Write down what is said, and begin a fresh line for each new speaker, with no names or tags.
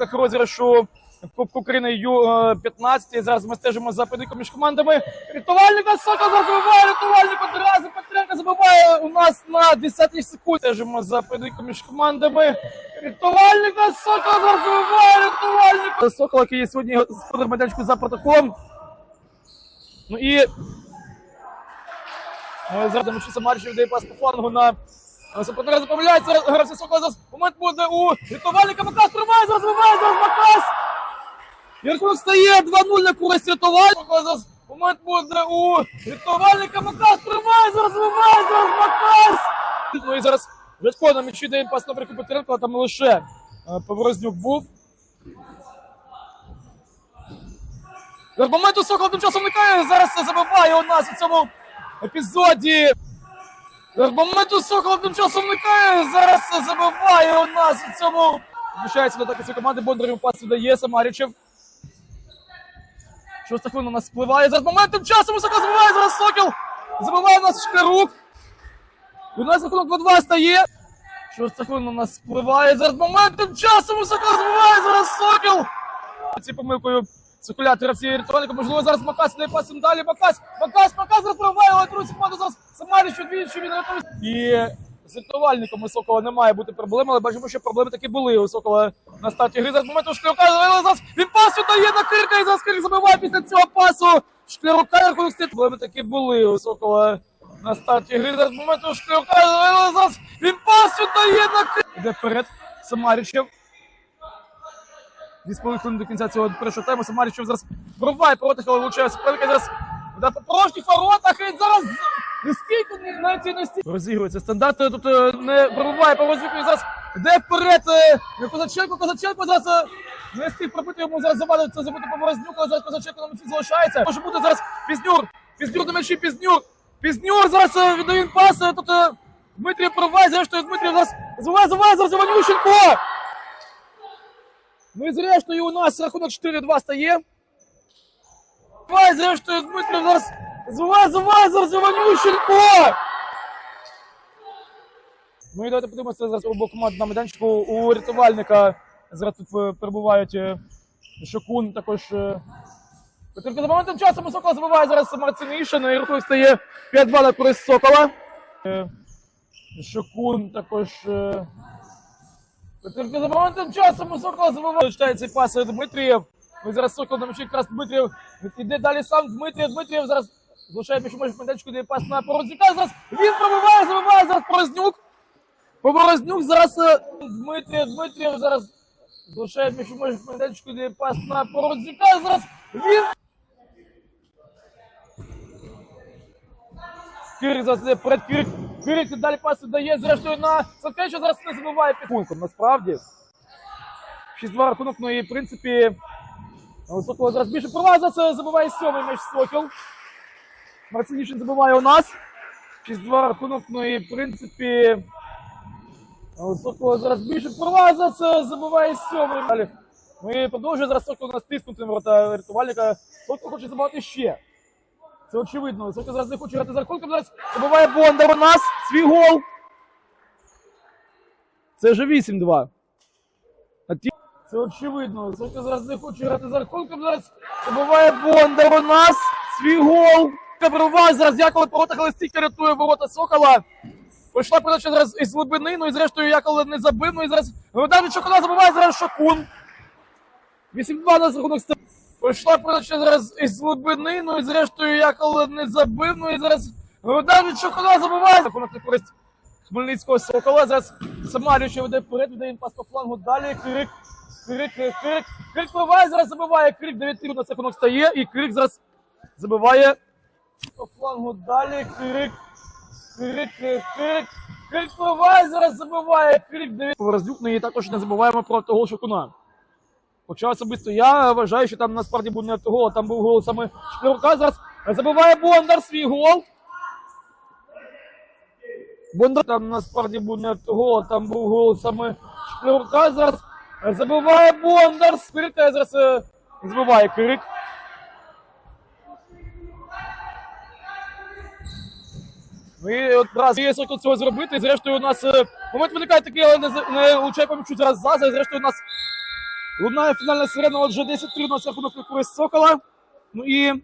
рамках розіграшу Кубку України Ю-15. Зараз ми стежимо за поєдинком між командами. Рятувальника Сокол забиває, рятувальник одразу Петренко забиває у нас на 10 секунд. Стежимо за поєдинком між командами. Рятувальника Сокол забиває, рятувальник. Сокол, який сьогодні господар майданчику за протоколом. Ну і е, зараз Демчуса Самарчів дає пас по флангу на Сапотера запомиляється, гравці Сокола зараз момент буде у рятувальника Макас триває, зараз вбиває, зараз Макас. Ярков стає 2-0 на користь рятувальника, зараз момент буде у рятувальника Макас триває, зараз вбиває, зараз Макас. Ну і зараз Житко на м'ячі дає пас на Петренко, а там лише е, Поворознюк був. Зараз моменту Сокол тим часом вникає, зараз забиває у нас у цьому епізоді. Моменту Сокол тим часом вникає, зараз забиває у нас у цьому. Вміщається до атаки цієї команди, Бондарів пас віддає, Самарічев. Шоста хвилина у нас спливає. Зараз моментом часом Сокол забиває, зараз Сокіл. Забиває у нас Шкарук. У нас рахунок 2-2 стає. Шоста хвилина у нас спливає. Зараз моментом часом Сокол забиває, зараз Сокіл. Ці помилкою циркулятора всієї рятувальника. Можливо, зараз Макас не пасом далі. Макас, Макас, Макас розправляє, але другу секунду зараз Самаріч двічі він рятує. І з рятувальником у Сокола не має бути проблем, але бачимо, що проблеми таки були у Сокола на старті гри. Зараз моменту Шклярука, але зараз він пас дає на Кирка і зараз Кирик забиває після цього пасу. Шклярука, рахунок стоїть. Проблеми таки були у Сокола на старті гри. Зараз моменту Шклярука, але зараз він пас дає на Кирка. Іде вперед Самарічев. Дві з половиною хвилини до кінця цього першого тайму Самарічев зараз вриває проти, але влучає суперника зараз на порожніх воротах і зараз не стійко навіть і не стійко. Розігрується стандарт, тут е, не пробиває по розвитку зараз йде вперед е, Козаченко, Козаченко зараз е, не встиг пробити йому зараз завадить це забити по Морознюку, але зараз Козаченко на місці залишається. Може бути зараз Пізнюр, Пізнюр на м'ячі, Пізнюр, Пізнюр зараз е, віддає він пас, е, тут е, Дмитрій пробиває, зрештою Дмитрій зараз звиває, звиває, зараз Іванющенко. Ну зрештою у нас рахунок 4-2 стає. Давай, зрештою, Дмитрий зараз звиває, звиває, зараз Іванющенко! Ну і давайте подивимося зараз обох команд на майданчику у рятувальника. Зараз тут е, перебувають е, Шокун, також е, Петренко за моментом часу Сокола забиває зараз Марцинишин, і рахунок стає 5-2 на користь Сокола. Шокун також. Петренко за моментом часу Сокола забиває. Читає цей пас Дмитрієв. І зараз Сокол на якраз Дмитрієв. Іде далі сам Дмитрієв. Дмитрієв зараз залишає може в де пас на Порозняка. Зараз він пробиває, забиває зараз Порознюк. Поворознюк зараз е, Дмитрієв, Дмитрієв зараз залишає може в де пас на Порозняка. Зараз він Кирик зараз перед Кирик. Кирик далі пас дає, зрештою на Савкевича зараз не забиває підпунком. Насправді. 6-2 рахунок, ну і в принципі. у Сокола зараз більше права це забиває сьомий м'яч Сокіл. Марцинішин забиває у нас. 6-2 рахунок, ну і в принципі. у Сокола зараз більше права це забиває сьомий. Далі. Ну зараз Сокол нас тиснути на ворота рятувальника. Сокол хоче забивати ще. Це очевидно. Сокол зараз не хоче грати за рахунком. Зараз забиває Бондар у нас свій гол. Це вже 8-2. А ті... Це очевидно. Сокол зараз не хоче грати за рахунком. Зараз забиває Бондар у нас свій гол. Каброва зараз Яковлев поротах, але рятує ворота Сокола. Пройшла передача зараз із глибини, ну і зрештою Яковлев не забив, ну і зараз Гайдар Шокола забиває зараз Шокун. 8-2 на рахунок став. Пройшла передача зараз із глибини, ну і зрештою Яковлев не забив, ну і зараз Гайдар Шокола забиває. Рахунок на користь Хмельницького Сокола. Зараз Самаріча веде вперед, віддає він пас по флангу. Далі Крик, Крик, Крик. Крик пливає, зараз забиває. Крик 9 на рахунок стає, і Крик зараз забиває по флангу. Далі Крик. Крик, крик, крик пливає, зараз забиває, крик дев'ять. Роздюк, ну і також не забуваємо про того Шокуна. Хоча особисто я вважаю, що там насправді був не автогол, а там був гол саме Шклярука. Зараз забиває Бондар свій гол. Бондар там насправді був не автогол, а там був гол саме Шклярука. Зараз забиває Бондар. Спирка зараз е, збиває крик. Ну і от раз є сокол цього зробити, і зрештою у нас е, момент виникає такий, але не, не влучає по м'ячу зараз Заза, і зрештою у нас Лунає фінальна сирена, отже 10-3 на рахунок на користь Сокола. Ну і